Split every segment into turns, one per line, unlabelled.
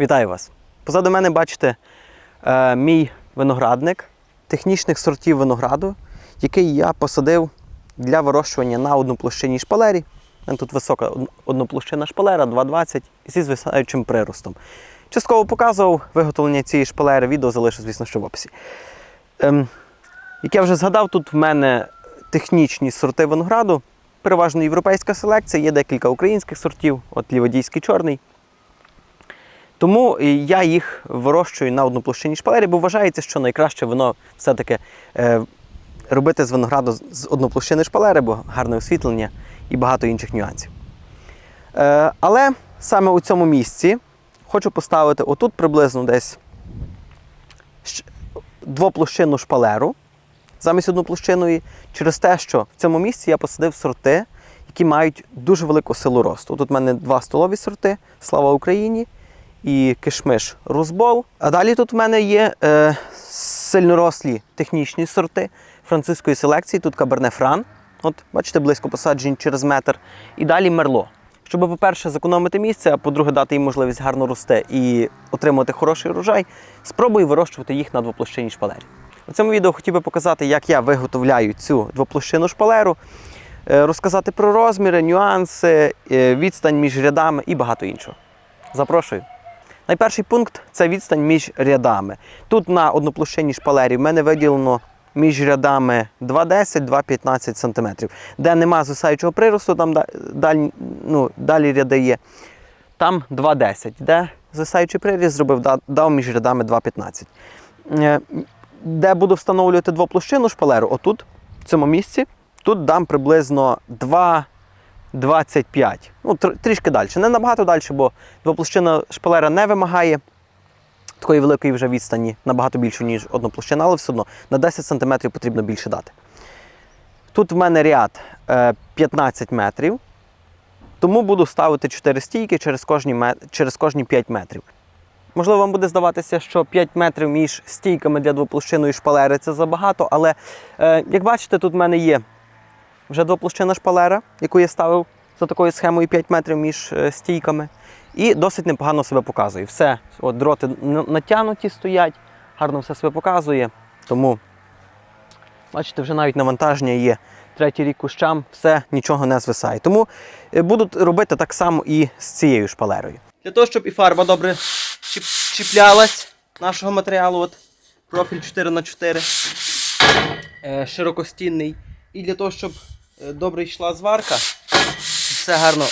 Вітаю вас! Позаду мене бачите е, мій виноградник технічних сортів винограду, який я посадив для вирощування на одноплощинній шпалері. Тут висока од- одноплощинна шпалера 2,20 зі звисаючим приростом. Частково показував виготовлення цієї шпалери, відео залишу, звісно, що в описі. Ем, як я вже згадав, тут в мене технічні сорти винограду, переважно європейська селекція, є декілька українських сортів, от ліводійський чорний. Тому я їх вирощую на одноплощинній шпалері, бо вважається, що найкраще вино все-таки е, робити з винограду з- одноплощини шпалери, бо гарне освітлення і багато інших нюансів. Е, але саме у цьому місці хочу поставити отут приблизно десь двоплощинну шпалеру замість одноплощинної, через те, що в цьому місці я посадив сорти, які мають дуже велику силу росту. Тут в мене два столові сорти Слава Україні і кишмиш Рузбол. А далі тут в мене є е, сильнорослі технічні сорти французької селекції. Тут Каберне Фран. От, бачите, близько посаджень через метр. І далі мерло. Щоб, по-перше, зекономити місце, а по-друге, дати їм можливість гарно рости і отримати хороший урожай, спробую вирощувати їх на двоплощинній шпалері. У цьому відео хотів би показати, як я виготовляю цю двоплощинну шпалеру, е, розказати про розміри, нюанси, е, відстань між рядами і багато іншого. Запрошую. Найперший пункт це відстань між рядами. Тут на одноплощинній шпалері в мене виділено між рядами 2,10-2,15 см. Де нема звисаючого приросту, там да- даль- ну, далі ряди є. Там 2,10. Де звисаючий приріст зробив, дав між рядами 2,15. Е, Де буду встановлювати двоплощинну шпалеру, отут, в цьому місці, тут дам приблизно 2. 25. Ну, тр- трішки далі. Не набагато далі, бо двоплощинна шпалера не вимагає такої великої вже відстані, набагато більше, ніж одноплощина, але все одно на 10 см потрібно більше дати. Тут в мене ряд е, 15 метрів, тому буду ставити 4 стійки через кожні, через кожні 5 метрів. Можливо, вам буде здаватися, що 5 метрів між стійками для двоплощинної шпалери це забагато, але е, як бачите, тут в мене є вже двоплощинна шпалера, яку я ставив за такою схемою 5 метрів між е, стійками. І досить непогано себе показує. Все, от дроти натягнуті стоять, гарно все себе показує. Тому, бачите, вже навіть навантаження є. Третій рік кущам, все, нічого не звисає. Тому е, буду робити так само і з цією шпалерою. Для того, щоб і фарба добре чіп- чіплялась нашого матеріалу, от профіль 4х4, е, широкостінний. І для того, щоб добре йшла зварка, все гарно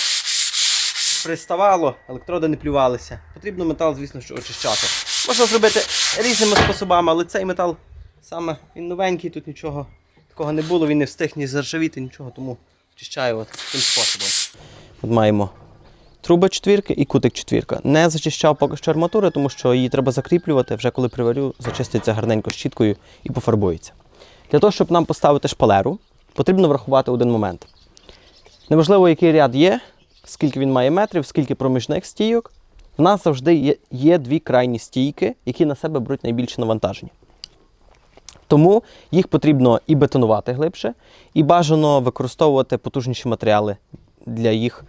приставало, електроди не плювалися. Потрібно метал, звісно, що очищати. Можна зробити різними способами, але цей метал саме він новенький, тут нічого такого не було, він не встиг ні заржавіти, нічого, тому очищаю от таким способом. От маємо труба четвірки і кутик четвірка. Не зачищав поки що арматури, тому що її треба закріплювати, вже коли приварю, зачиститься гарненько щіткою і пофарбується. Для того, щоб нам поставити шпалеру, потрібно врахувати один момент. Неважливо, який ряд є, скільки він має метрів, скільки проміжних стійок. В нас завжди є, є дві крайні стійки, які на себе беруть найбільше навантаження. Тому їх потрібно і бетонувати глибше, і бажано використовувати потужніші матеріали для їх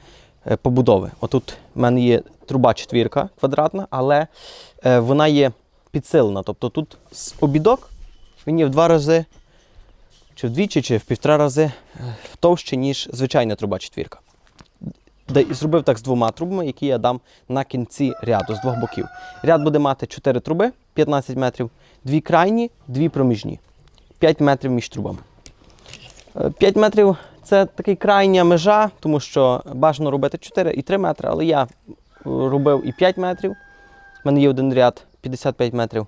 е, побудови. Отут в мене є труба четвірка квадратна, але е, вона є підсилена. Тобто тут обідок він є в два рази, чи вдвічі, чи в півтора рази е, товще, ніж звичайна труба четвірка. І Зробив так з двома трубами, які я дам на кінці ряду з двох боків. Ряд буде мати 4 труби 15 метрів, дві крайні, дві проміжні. 5 метрів між трубами. 5 метрів це така крайня межа, тому що бажано робити 4 і 3 метри, але я е, робив і 5 метрів. У мене є один ряд 55 метрів,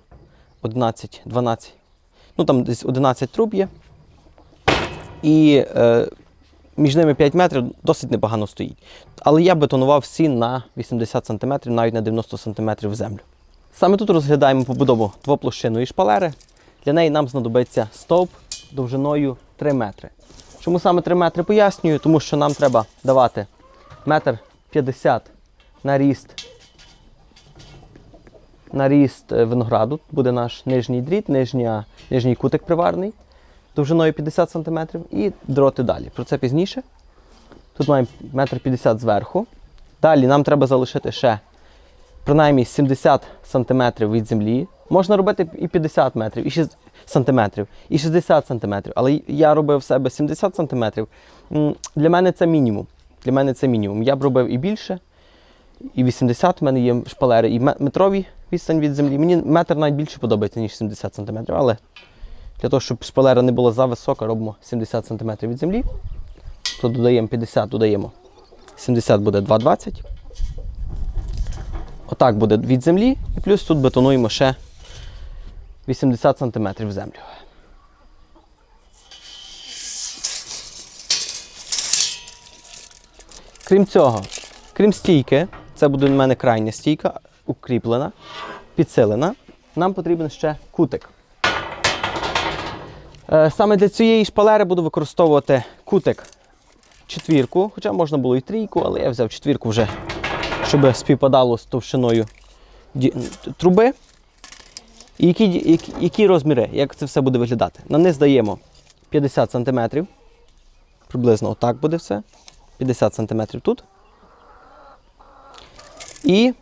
11, 12. Ну там десь 11 труб є. І е, між ними 5 метрів досить непогано стоїть. Але я бетонував всі на 80 см, навіть на 90 см в землю. Саме тут розглядаємо побудову двоплощинної шпалери. Для неї нам знадобиться стовп довжиною 3 метри. Чому саме 3 метри пояснюю? Тому що нам треба давати метр 50 на ріст, на ріст е, винограду. Буде наш нижній дріт, нижня, нижній кутик приварний довжиною 50 см і дроти далі. Про це пізніше. Тут маємо метр 50 зверху. Далі нам треба залишити ще принаймні 70 см від землі. Можна робити і 50 метрів, і 6 сантиметрів, і 60 сантиметрів. Але я робив в себе 70 сантиметрів. Для мене це мінімум. Для мене це мінімум. Я б робив і більше, і 80 в мене є шпалери, і ме- метрові відстань від землі. Мені метр навіть більше подобається, ніж 70 сантиметрів. Але для того, щоб шпалера не була зависока, робимо 70 сантиметрів від землі. То додаємо 50, додаємо 70 буде 2,20. Отак буде від землі, і плюс тут бетонуємо ще 80 см в землю. Крім цього, крім стійки, це буде у мене крайня стійка, укріплена, підсилена. Нам потрібен ще кутик. Е, Саме для цієї шпалери буду використовувати кутик четвірку, хоча можна було і трійку, але я взяв четвірку вже, щоб співпадало з товщиною труби. І які, які, розміри, як це все буде виглядати? На низ даємо 50 см. Приблизно отак буде все. 50 см тут. І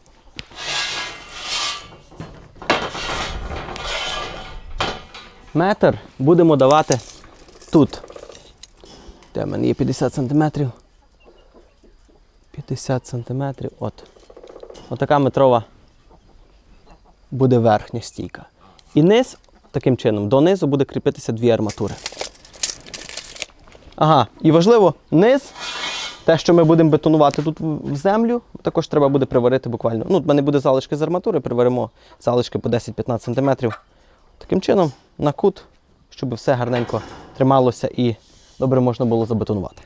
метр будемо давати тут. Де в мене є 50 см. 50 см. От. Отака метрова буде верхня стійка. І низ, таким чином, донизу буде кріпитися дві арматури. Ага, і важливо, низ, те, що ми будемо бетонувати тут в землю, також треба буде приварити буквально. Ну, в мене буде залишки з арматури, приваримо залишки по 10-15 см. Таким чином, на кут, щоб все гарненько трималося і добре можна було забетонувати.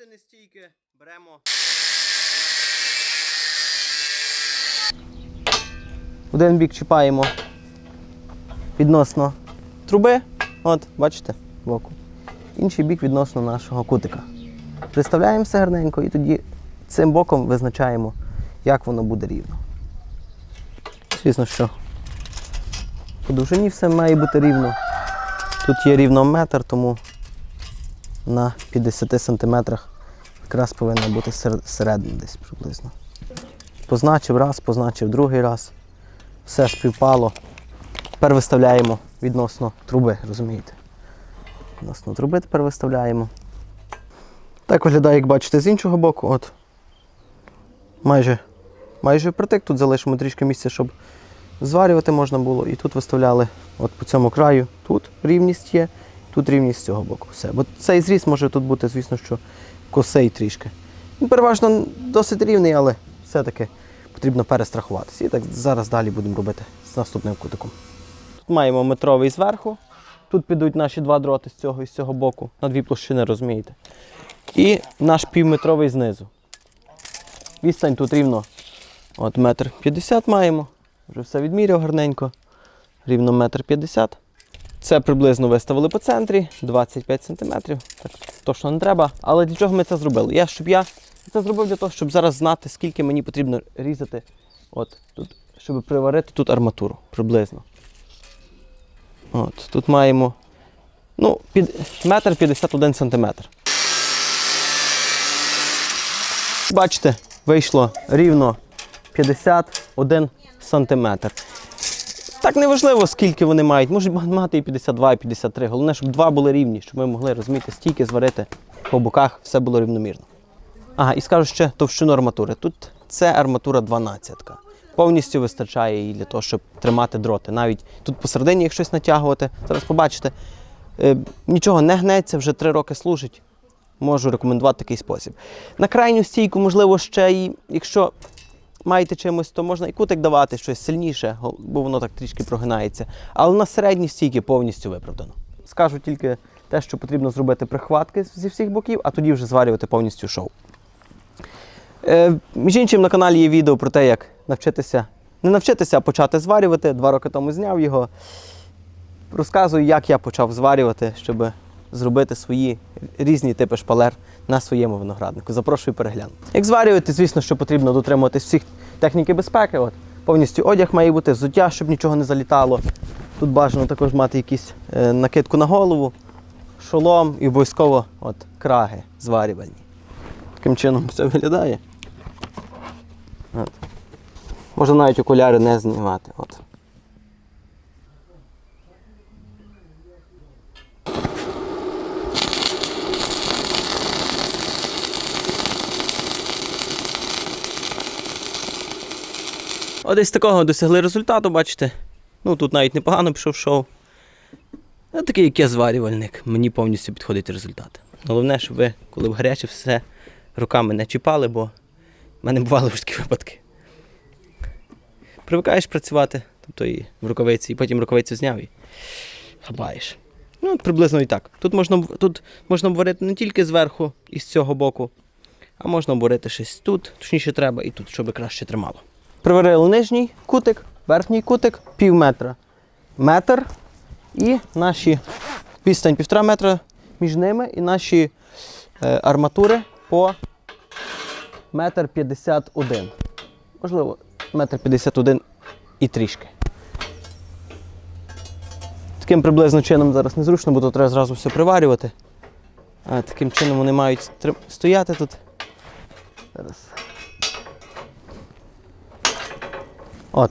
частини стійки беремо. Один бік чіпаємо відносно труби, от, бачите, боку. Інший бік відносно нашого кутика. Приставляємо все гарненько і тоді цим боком визначаємо, як воно буде рівно. Звісно, що по довжині все має бути рівно. Тут є рівно метр, тому на 50 сантиметрах якраз повинна бути сер- середина десь приблизно. Позначив раз, позначив другий раз. Все співпало. Тепер виставляємо відносно труби, розумієте? Відносно труби тепер виставляємо. Так виглядає, як бачите, з іншого боку. От. Майже, майже притик. Тут залишимо трішки місця, щоб зварювати можна було. І тут виставляли от по цьому краю. Тут рівність є, тут рівність з цього боку. Все. Бо цей зріз може тут бути, звісно, що косий трішки. Він переважно досить рівний, але все-таки потрібно перестрахуватися. І так зараз далі будемо робити з наступним кутиком. Тут маємо метровий зверху. Тут підуть наші два дроти з цього і з цього боку, на дві площини, розумієте. І наш півметровий знизу. Відстань тут рівно от метр п'ятдесят маємо. Вже все відміряв гарненько. Рівно метр п'ятдесят. Це приблизно виставили по центрі, 25 см. Так точно не треба. Але для чого ми це зробили? Я, щоб я це зробив для того, щоб зараз знати, скільки мені потрібно різати, от тут, щоб приварити тут арматуру приблизно. От, тут маємо ну, під, метр 51 сантиметр. Бачите, вийшло рівно 51 сантиметр. Так не важливо, скільки вони мають. Можуть мати і 52, і 53. Головне, щоб два були рівні, щоб ми могли розуміти, стільки зварити по боках, все було рівномірно. Ага, і скажу ще товщину арматури. Тут це арматура 12. Повністю вистачає її для того, щоб тримати дроти. Навіть тут посередині, як щось натягувати, зараз побачите, е, нічого не гнеться, вже три роки служить. Можу рекомендувати такий спосіб. На крайню стійку, можливо, ще й, якщо маєте чимось, то можна і кутик давати щось сильніше, бо воно так трішки прогинається. Але на середній стійки повністю виправдано. Скажу тільки те, що потрібно зробити прихватки зі всіх боків, а тоді вже зварювати повністю шоу. Е, між іншим, на каналі є відео про те, як навчитися, не навчитися, а почати зварювати. Два роки тому зняв його. Розказую, як я почав зварювати, щоб зробити свої різні типи шпалер на своєму винограднику. Запрошую переглянути. Як зварювати, звісно, що потрібно дотримуватись всіх техніки безпеки. От, повністю одяг має бути, взуття, щоб нічого не залітало. Тут бажано також мати якусь е, накидку на голову. шолом і обов'язково от, краги зварювальні. Таким чином все виглядає. От. Можна навіть окуляри не знімати. От. Десь такого досягли результату, бачите. Ну тут навіть непогано пішов шоу. Ну, такий, як я зварювальник, мені повністю підходить результат. Головне, щоб ви, коли в гаряче, все руками не чіпали, бо в мене бували вже такі випадки. Привикаєш працювати, тобто і в рукавиці, і потім рукавицю зняв і хапаєш. Ну, приблизно і так. Тут можна, тут можна обварити не тільки зверху і з цього боку, а можна обварити щось тут, точніше треба, і тут, щоб краще тримало. Приварили нижній кутик, верхній кутик, пів метра. Метр і наші відстань півтора метра між ними і наші е, арматури по метр п'ятдесят один. Можливо, метр п'ятдесят один і трішки. Таким приблизно чином зараз незручно, бо тут треба зразу все приварювати. А таким чином вони мають стояти тут. Зараз. От.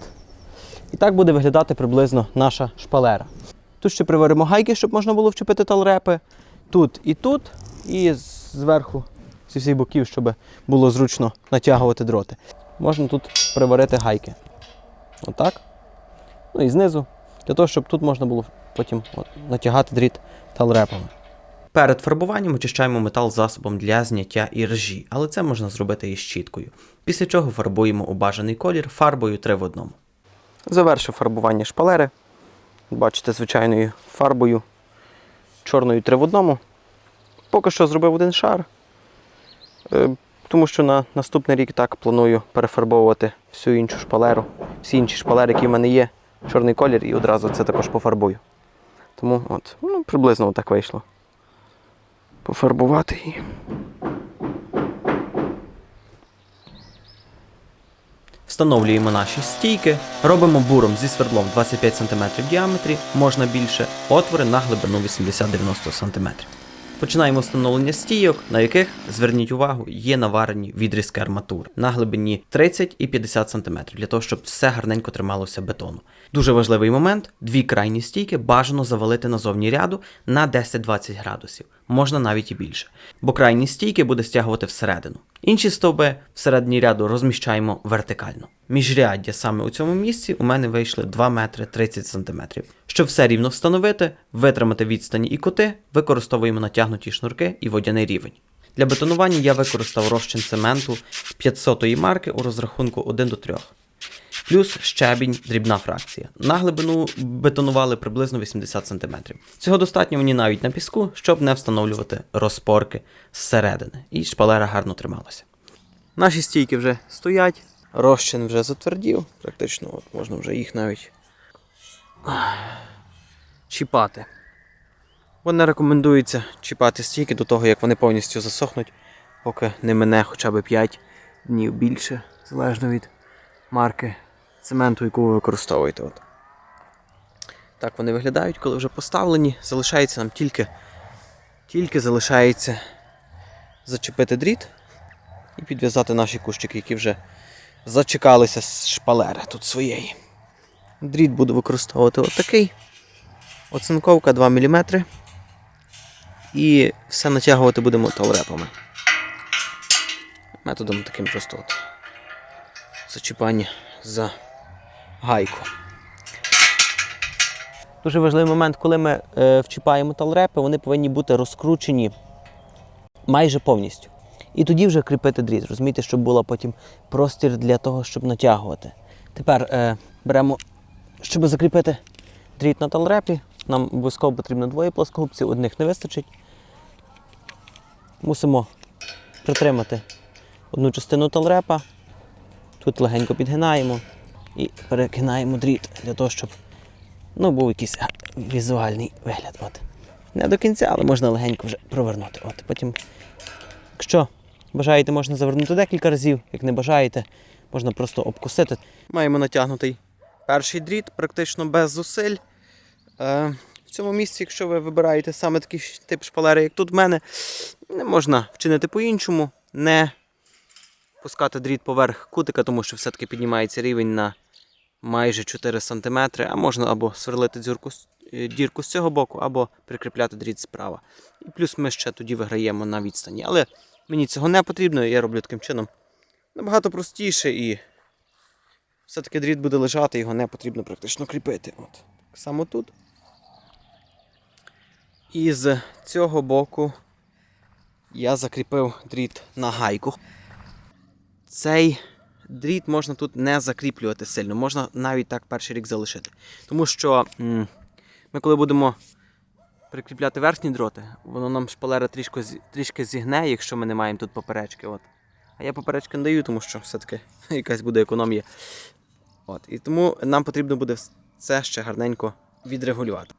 І так буде виглядати приблизно наша шпалера. Тут ще приваримо гайки, щоб можна було вчепити талрепи. Тут і тут, і зверху зі всіх боків, щоб було зручно натягувати дроти. Можна тут приварити гайки. Отак. Ну і знизу, для того, щоб тут можна було потім от, натягати дріт талрепами. Перед фарбуванням очищаємо метал засобом для зняття іржі, але це можна зробити і щіткою. Після чого фарбуємо у бажаний колір фарбою 3 в одному. Завершив фарбування шпалери. Бачите, звичайною фарбою чорною 3 в одному. Поки що зробив один шар, е, тому що на наступний рік так планую перефарбовувати всю іншу шпалеру, всі інші шпалери, які в мене є, чорний колір, і одразу це також пофарбую. Тому от, ну, приблизно так вийшло. Пофарбувати і. Встановлюємо наші стійки, робимо буром зі свердлом 25 см в діаметрі, можна більше, отвори на глибину 80-90 см. Починаємо встановлення стійок, на яких, зверніть увагу, є наварені відрізки арматури на глибині 30 і 50 см, для того, щоб все гарненько трималося бетону. Дуже важливий момент: дві крайні стійки бажано завалити назовні ряду на 10-20 градусів, можна навіть і більше, бо крайні стійки буде стягувати всередину. Інші стовби всередині ряду розміщаємо вертикально. Міжряддя саме у цьому місці у мене вийшли 2 метри 30 сантиметрів. Щоб все рівно встановити, витримати відстані і кути, використовуємо натягнуті шнурки і водяний рівень. Для бетонування я використав розчин цементу 500-ї марки у розрахунку 1 до 3. Плюс щебінь, дрібна фракція. На глибину бетонували приблизно 80 см. Цього достатньо мені навіть на піску, щоб не встановлювати розпорки зсередини. І шпалера гарно трималася. Наші стійки вже стоять, розчин вже затвердів, практично от можна вже їх навіть чіпати. Бо не рекомендується чіпати стійки до того, як вони повністю засохнуть, поки не мине хоча б 5 днів більше, залежно від марки цементу, яку ви використовуєте. От. Так вони виглядають, коли вже поставлені. Залишається нам тільки, тільки залишається зачепити дріт і підв'язати наші кущики, які вже зачекалися з шпалери тут своєї. Дріт буду використовувати отакий. Оцинковка 2 мм. І все натягувати будемо талрепами. Методом таким просто от зачіпання за гайку. Дуже важливий момент, коли ми е, вчіпаємо талрепи, вони повинні бути розкручені майже повністю. І тоді вже кріпити дріт, розумієте, щоб була потім простір для того, щоб натягувати. Тепер е, беремо, щоб закріпити дріт на талрепі, нам обов'язково потрібно двоє плоскогубців, одних не вистачить. Мусимо притримати одну частину талрепа, тут легенько підгинаємо і перекинаємо дріт для того, щоб ну, був якийсь візуальний вигляд. От. Не до кінця, але можна легенько вже провернути. От. Потім, якщо бажаєте, можна завернути декілька разів, як не бажаєте, можна просто обкусити. Маємо натягнутий перший дріт, практично без зусиль. Е, в цьому місці, якщо ви вибираєте саме такий тип шпалери, як тут в мене, не можна вчинити по-іншому, не пускати дріт поверх кутика, тому що все-таки піднімається рівень на майже 4 см, а можна або сверлити дзюрку, е, дірку з цього боку, або прикріпляти дріт справа. І плюс ми ще тоді виграємо на відстані. Але мені цього не потрібно, я роблю таким чином набагато простіше і все-таки дріт буде лежати, його не потрібно практично кріпити. От. Так само тут. І з цього боку я закріпив дріт на гайку. Цей дріт можна тут не закріплювати сильно, можна навіть так перший рік залишити. Тому що ми, коли будемо прикріпляти верхні дроти, воно нам шпалера трішки, трішки зігне, якщо ми не маємо тут поперечки. От. А я поперечки не даю, тому що все-таки якась буде економія. От. І тому нам потрібно буде це ще гарненько відрегулювати.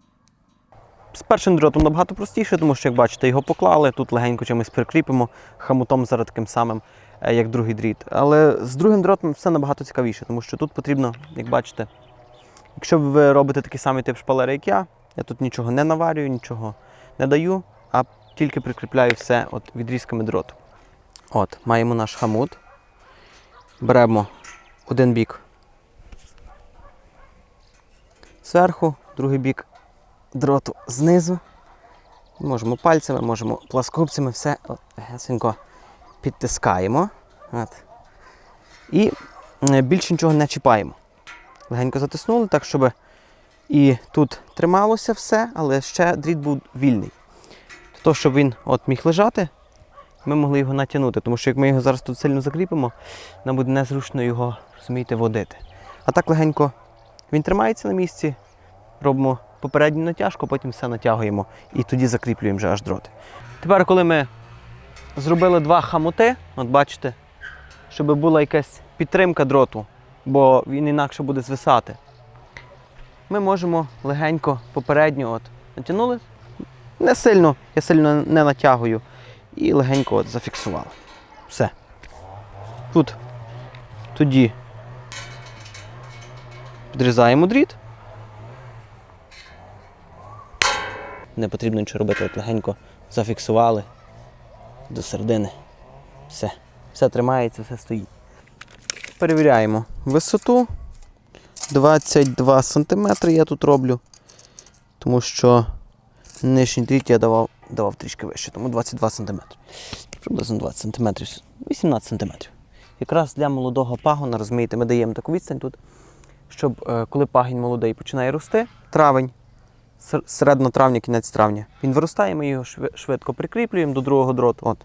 З першим дротом набагато простіше, тому що, як бачите, його поклали, тут легенько чимось прикріпимо хамутом зараз таким самим, як другий дріт. Але з другим дротом все набагато цікавіше, тому що тут потрібно, як бачите, якщо ви робите такий самий тип шпалери, як я, я тут нічого не наварюю, нічого не даю, а тільки прикріпляю все от відрізками дроту. От, маємо наш хамут. Беремо один бік зверху, другий бік дроту знизу. Можемо пальцями, можемо пласкопцями, все от, гесенько підтискаємо. От. І е, більше нічого не чіпаємо. Легенько затиснули, так, щоб і тут трималося все, але ще дріт був вільний. Того, щоб він от міг лежати, ми могли його натягнути, тому що як ми його зараз тут сильно закріпимо, нам буде незручно його розумієте, водити. А так легенько він тримається на місці, робимо попередню натяжку, потім все натягуємо і тоді закріплюємо вже аж дроти. Тепер, коли ми зробили два хамути, от бачите, щоб була якась підтримка дроту, бо він інакше буде звисати. Ми можемо легенько попередньо от натягнули. Не сильно, я сильно не натягую. І легенько от зафіксували. Все. Тут тоді підрізаємо дріт. Не потрібно нічого робити, от легенько зафіксували до середини. Все. Все тримається, все стоїть. Перевіряємо висоту. 22 см я тут роблю, тому що нижній дріт я давав, давав трішки вище, тому 22 см. Приблизно 20 см, 18 см. Якраз для молодого пагона, розумієте, ми даємо таку відстань тут, щоб е, коли пагінь молодий починає рости, травень, середина травня, кінець травня, він виростає, ми його швидко прикріплюємо до другого дроту. От,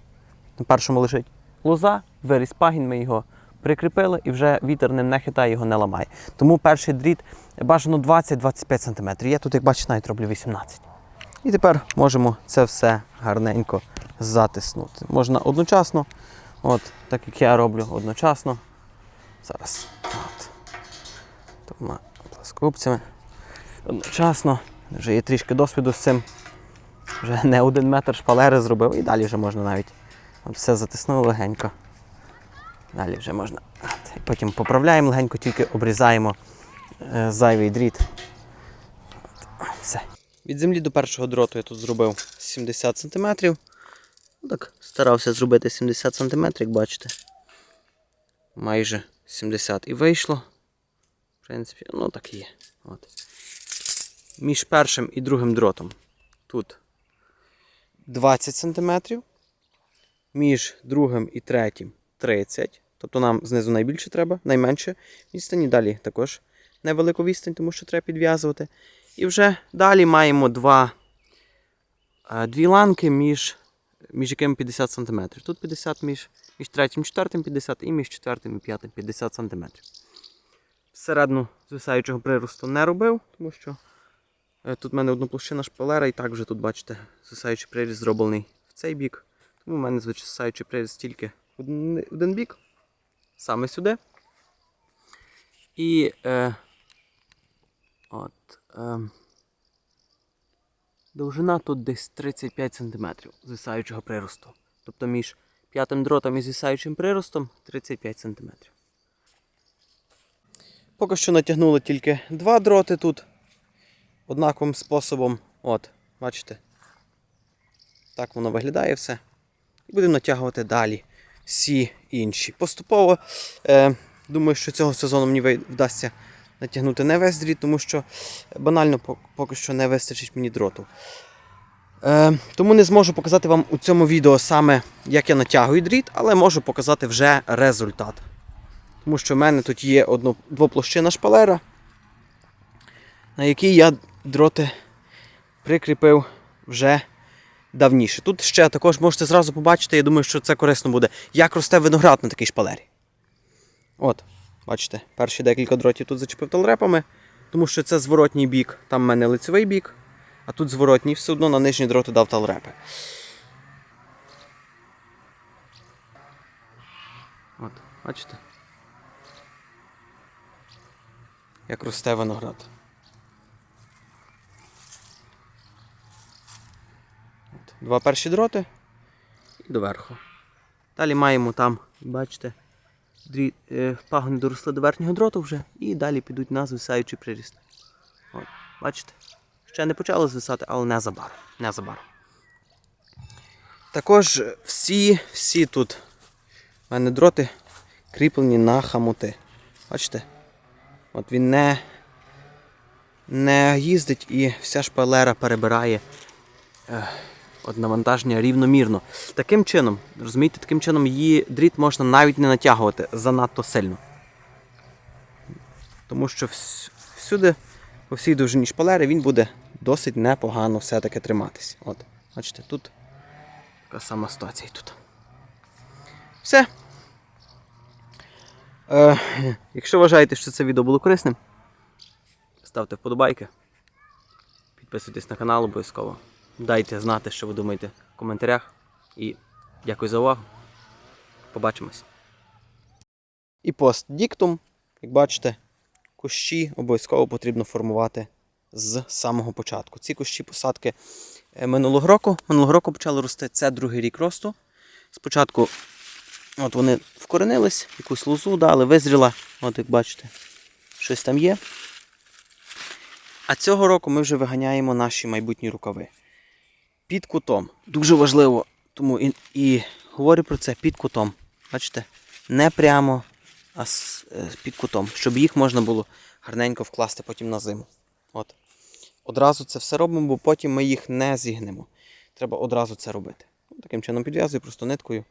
на першому лежить лоза, виріс пагін, ми його прикріпили і вже вітер ним не хитає, його не ламає. Тому перший дріт бажано 20-25 см. Я тут, як бачите, навіть роблю 18 І тепер можемо це все гарненько затиснути. Можна одночасно, от, так як я роблю одночасно. Зараз. От. Двома пласкопцями. Одночасно. Вже є трішки досвіду з цим. Вже не один метр шпалери зробив і далі вже можна навіть. Все затиснули легенько. Далі вже можна. Потім поправляємо легенько, тільки обрізаємо е, зайвий дріт. Все. Від землі до першого дроту я тут зробив 70 см. Так, старався зробити 70 см, як бачите. Майже 70 і вийшло. В принципі, ну так і є. От. Між першим і другим дротом тут 20 см. Між другим і третім 30. Тобто нам знизу найбільше треба, найменше відстані. Далі також невелику відстань, тому що треба підв'язувати. І вже далі маємо два, е, дві ланки, між, між якими 50 см. Тут 50 між, між третім і четвертим 50 і між четвертим і п'ятим 50 см. Всередину звисаючого приросту не робив, тому що тут в мене одноплощина шпалера, і так вже тут, бачите, звисаючий приріст зроблений в цей бік. Тому в мене звисаючий приріст тільки один, один бік, саме сюди. І е, от, е, довжина тут десь 35 см звисаючого приросту. Тобто між п'ятим дротом і звисаючим приростом 35 см. Поки що натягнули тільки два дроти тут. Однаковим способом От, бачите? Так воно виглядає все. І будемо натягувати далі всі інші. Поступово, е, думаю, що цього сезону мені вдасться натягнути не весь дріт, тому що банально поки що не вистачить мені дроту. Е, тому не зможу показати вам у цьому відео саме, як я натягую дріт, але можу показати вже результат. Тому що в мене тут є одно, двоплощина шпалера, на якій я дроти прикріпив вже давніше. Тут ще також можете зразу побачити, я думаю, що це корисно буде, як росте виноград на такій шпалері. От, бачите, перші декілька дротів тут зачепив талрепами, тому що це зворотній бік, там в мене лицевий бік, а тут зворотній, все одно на нижні дроти дав талрепи. От, бачите? Як росте виноград. Два перші дроти і доверху. Далі маємо там, бачите, дрі... е, пагони доросли до верхнього дроту вже і далі підуть на звисаючий приріст. От, бачите? Ще не почало звисати, але незабаром. незабаром. Також всі, всі тут в мене дроти кріплені на хамути. Бачите? От він не, не їздить і вся шпалера перебирає е, навантаження рівномірно. Таким чином, розумієте, таким чином її дріт можна навіть не натягувати занадто сильно. Тому що всюди, по всій довжині шпалери, він буде досить непогано все-таки триматись. От, бачите, тут така сама ситуація тут. Все. Е, якщо вважаєте, що це відео було корисним, ставте вподобайки. Підписуйтесь на канал обов'язково. Дайте знати, що ви думаєте в коментарях. І дякую за увагу. Побачимось. І постдіктум, як бачите, кущі обов'язково потрібно формувати з самого початку. Ці кущі посадки е, минулого року. Минулого року почали рости. Це другий рік росту. Спочатку от вони вкоренились, якусь лозу дали, визріла. От як бачите, щось там є. А цього року ми вже виганяємо наші майбутні рукави. Під кутом. Дуже важливо, тому і, і говорю про це під кутом. Бачите? Не прямо, а з, е, під кутом, щоб їх можна було гарненько вкласти потім на зиму. От. Одразу це все робимо, бо потім ми їх не зігнемо. Треба одразу це робити. Таким чином підв'язую просто ниткою.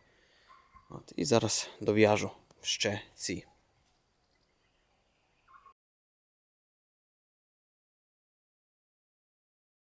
От, і зараз дов'яжу ще ці.